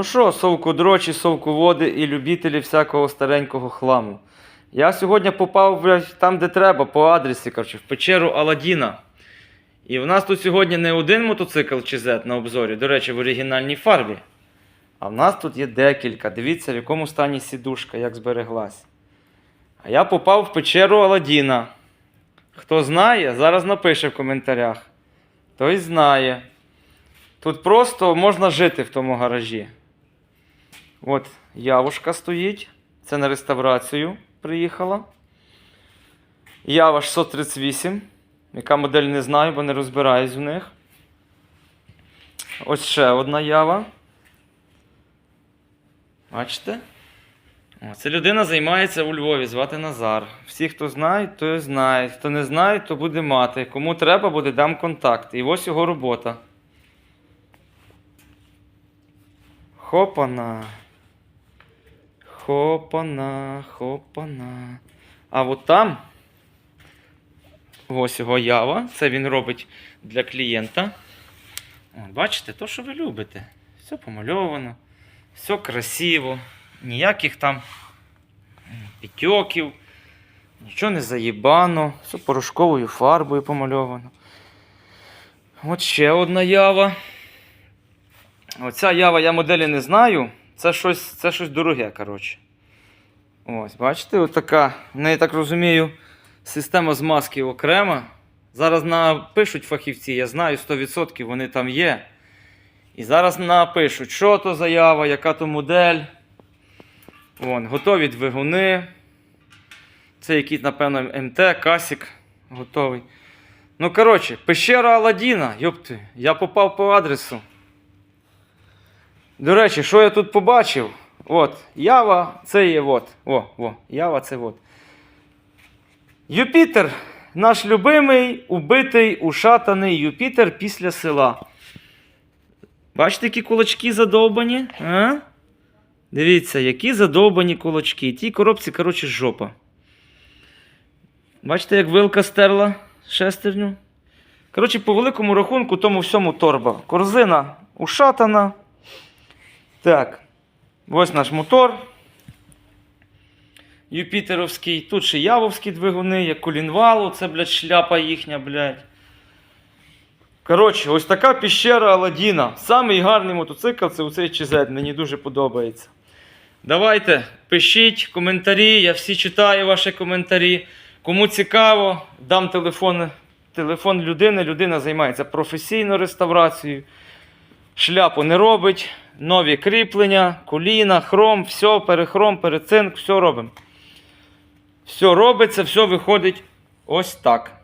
Ну що, совкодрочі, совководи і любителі всякого старенького хламу. Я сьогодні попав блядь, там, де треба, по адресі, коротше, в печеру Аладдіна. І в нас тут сьогодні не один мотоцикл чи Z на обзорі, до речі, в оригінальній фарбі. А в нас тут є декілька. Дивіться, в якому стані сідушка, як збереглась. А я попав в печеру Аладдіна. Хто знає, зараз напише в коментарях. Той знає. Тут просто можна жити в тому гаражі. От явушка стоїть. Це на реставрацію приїхала. Ява 638. Яка модель не знаю, бо не розбираюсь в них. Ось ще одна ява. Бачите? О, Це людина займається у Львові, звати Назар. Всі, хто знає, то знає. Хто не знає, то буде мати. Кому треба, буде дам контакт. І ось його робота. Хопана. Хопана, хопана. А от там. Ось його ява. Це він робить для клієнта. О, бачите, то, що ви любите. Все помальовано, все красиво, ніяких там м, підтьоків, нічого не заїбано, все порошковою фарбою помальовано. От ще одна ява. Оця ява я моделі не знаю. Це щось, це щось дороге, коротше. Ось, бачите, отака, в неї, так розумію, система змазки окрема. Зараз напишуть фахівці, я знаю, 100% вони там є. І зараз напишуть, що то за ява, яка то модель. Вон, готові двигуни. Це якийсь, напевно, МТ, Касік готовий. Ну, коротше, пещера Аладдіна, йопти, я попав по адресу. До речі, що я тут побачив? От, Ява, це є от. О, о, Ява це от. Юпітер, наш любимий, убитий, ушатаний Юпітер після села. Бачите, які кулачки задовбані? А? Дивіться, які задовбані кулачки. Тій коробці, коротше, жопа. Бачите, як вилка стерла шестерню? Коротше, по великому рахунку, тому всьому торба. Корзина ушатана. Так. Ось наш мотор. Юпітеровський. Тут ще явовські двигуни, як колінвалу, це, блядь, шляпа їхня, блядь. Коротше, ось така піщера Аладдіна. Самий гарний мотоцикл це оцей ЧЗ. Мені дуже подобається. Давайте, пишіть коментарі, я всі читаю ваші коментарі. Кому цікаво, дам телефон, телефон людини. Людина займається професійною реставрацією. Шляпу не робить, нові кріплення, коліна, хром, все, перехром, перецинк, все робимо. Все робиться, все виходить ось так.